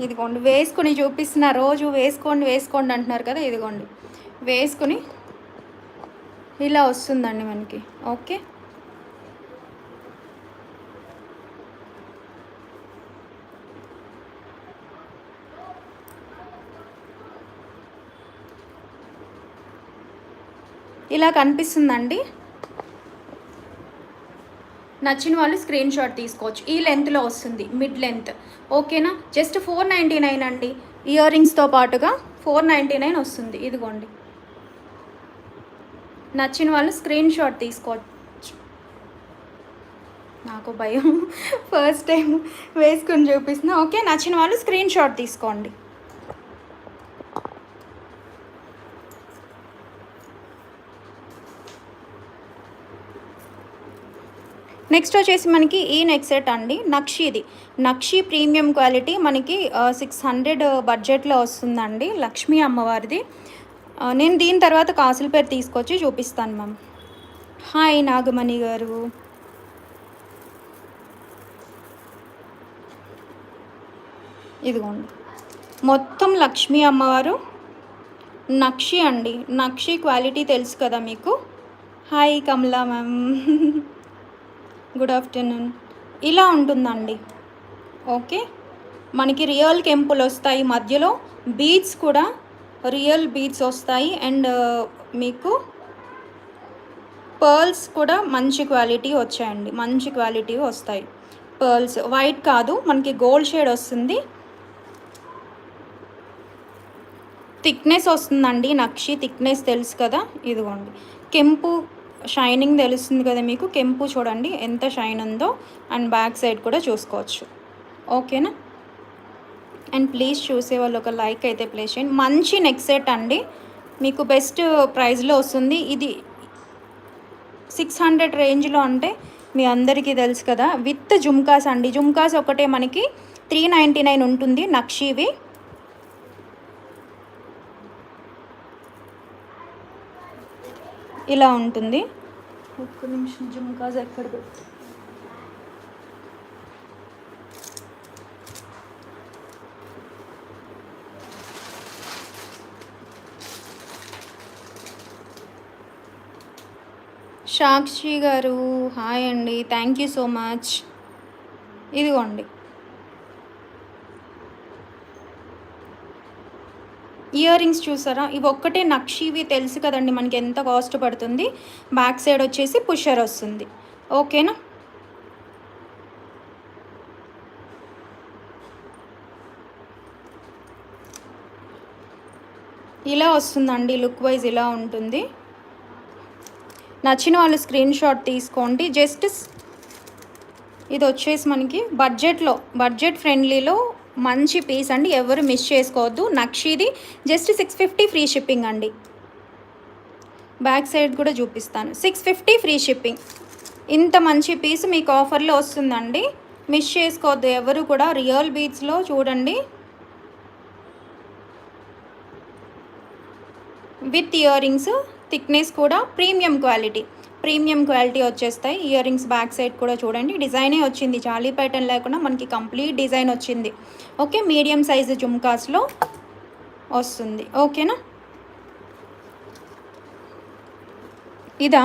ఇదిగోండి వేసుకుని చూపిస్తున్న రోజు వేసుకోండి వేసుకోండి అంటున్నారు కదా ఇదిగోండి. వేసుకుని ఇలా వస్తుందండి మనకి. ఓకే. ఇలా కనిపిస్తుందండి. నచ్చిన వాళ్ళు స్క్రీన్ షాట్ తీసుకోవచ్చు. ఈ లెంత్లో వస్తుంది మిడ్ లెంత్ ఓకేనా జస్ట్ ఫోర్ నైంటీ నైన్ అండి. ఇయర్ రింగ్స్తో పాటుగా ఫోర్ నైంటీ నైన్ వస్తుంది. ఇదిగోండి. నచ్చిన వాళ్ళు స్క్రీన్ షాట్ తీసుకోవచ్చు. నాకు భయం. ఫస్ట్ టైం వేసుకొని చూపిస్తున్నా. ఓకే నచ్చిన వాళ్ళు స్క్రీన్ షాట్ తీసుకోండి. నెక్స్ట్ వచ్చేసి మనకి ఈ నెక్ సెట్ అండి నక్షిది నక్షి ప్రీమియం క్వాలిటీ మనకి సిక్స్ హండ్రెడ్ బడ్జెట్లో వస్తుందండి. లక్ష్మీ అమ్మవారిది. నేను దీని తర్వాత కాసుల పేరు తీసుకొచ్చి చూపిస్తాను మ్యామ్. హాయ్ నాగమణి గారు. ఇదిగోండి. మొత్తం లక్ష్మీ అమ్మవారు. నక్షి అండి. నక్షి క్వాలిటీ తెలుసు కదా మీకు? Hi Kamala ma'am. Good afternoon ఇలా ఉంటుందండి. ఓకే మనకి రియల్ కెంపులు వస్తాయి. మధ్యలో బీడ్స్ కూడా రియల్ బీడ్స్ వస్తాయి. అండ్ uh, మీకు పర్ల్స్ కూడా మంచి క్వాలిటీ వచ్చాయండి. మంచి క్వాలిటీ వస్తాయి. పర్ల్స్ వైట్ కాదు. మనకి గోల్డ్ షేడ్ వస్తుంది. థిక్నెస్ వస్తుందండి. నక్షి థిక్నెస్ తెలుసు కదా? ఇదిగోండి. కెంపు షైనింగ్ తెలుస్తుంది కదా మీకు. కెంపు చూడండి ఎంత షైన్ ఉందో. అండ్ బ్యాక్ సైడ్ కూడా చూసుకోవచ్చు. ఓకేనా? అండ్ ప్లీజ్ చూసే వాళ్ళు ఒక లైక్ అయితే ప్లేస్ చేయండి. మంచి నెక్ సెట్ అండి. మీకు బెస్ట్ ప్రైస్లో వస్తుంది. ఇది సిక్స్ హండ్రెడ్ రేంజ్లో అంటే మీ అందరికీ తెలుసు కదా. విత్ జుమ్కాస్ అండి జుమ్కాస్ ఒకటే మనకి త్రీ నైంటీ నైన్ ఉంటుంది నక్షివి. ఇలా ఉంటుంది. ఒక్క నిమిషం జుమ్కాస్ ఎక్కడ పెట్టు సాక్షి గారు హాయ్ అండి. థ్యాంక్ యూ సో మచ్ ఇదిగోండి. ఇయర్ రింగ్స్ చూసారా? ఇవి ఒక్కటే నక్షివి తెలుసు కదండి మనకి ఎంత కాస్ట్ పడుతుంది. బ్యాక్ సైడ్ వచ్చేసి పుషర్ వస్తుంది. ఓకేనా? ఇలా వస్తుందండి లుక్ వైజ్ ఇలా ఉంటుంది. నచ్చిన వాళ్ళు స్క్రీన్ షాట్ తీసుకోండి. జస్ట్ ఇది వచ్చేసి మనకి బడ్జెట్లో బడ్జెట్ ఫ్రెండ్లీలో మంచి పీస్ అండి ఎవరు మిస్ చేసుకోవద్దు. నక్షిది just six fifty free shipping అండి. బ్యాక్ సైడ్ కూడా చూపిస్తాను. సిక్స్ ఫిఫ్టీ ఫ్రీ షిప్పింగ్ ఇంత మంచి పీస్ మీకు ఆఫర్లో వస్తుందండి. మిస్ చేసుకోవద్దు ఎవరు కూడా రియల్ బీచ్లో చూడండి. విత్ ఇయర్ రింగ్స్ థిక్నెస్ కూడా ప్రీమియం క్వాలిటీ ప్రీమియం క్వాలిటీ వచ్చేస్తాయి. ఇయర్ రింగ్స్ బ్యాక్ సైడ్ కూడా చూడండి. డిజైనే వచ్చింది. చాలీ ప్యాటర్న్ లేకుండా మనకి కంప్లీట్ డిజైన్ వచ్చింది. ఓకే మీడియం సైజు జుమ్కాస్లో వస్తుంది. ఓకేనా? ఇదా?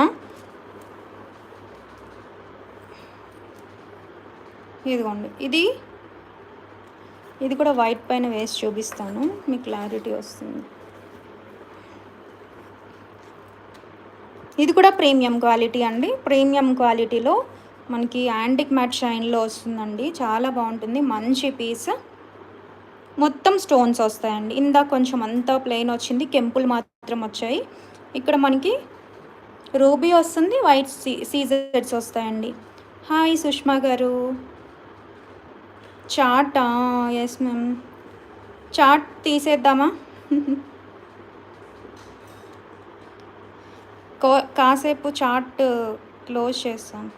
ఇదిగోండి. ఇది? ఇది కూడా వైట్ పైన వేసి చూపిస్తాను. మీకు క్లారిటీ వస్తుంది. ఇది కూడా ప్రీమియం క్వాలిటీ అండి. ప్రీమియం క్వాలిటీలో మనకి యాంటిక్ మ్యాట్ షైన్లో వస్తుందండి. చాలా బాగుంటుంది. మంచి పీస్. మొత్తం స్టోన్స్ వస్తాయండి. ఇందాక కొంచెం అంతా ప్లెయిన్ వచ్చింది. కెంపులు మాత్రం వచ్చాయి. ఇక్కడ మనకి రూబీ వస్తుంది. వైట్ సీ సీజర్స్ వస్తాయండి. హాయ్ సుష్మా గారు. చాటా. Yes ma'am chat తీసేద్దామా? కాసేపు చాట్ క్లోజ్ చేస్తాను.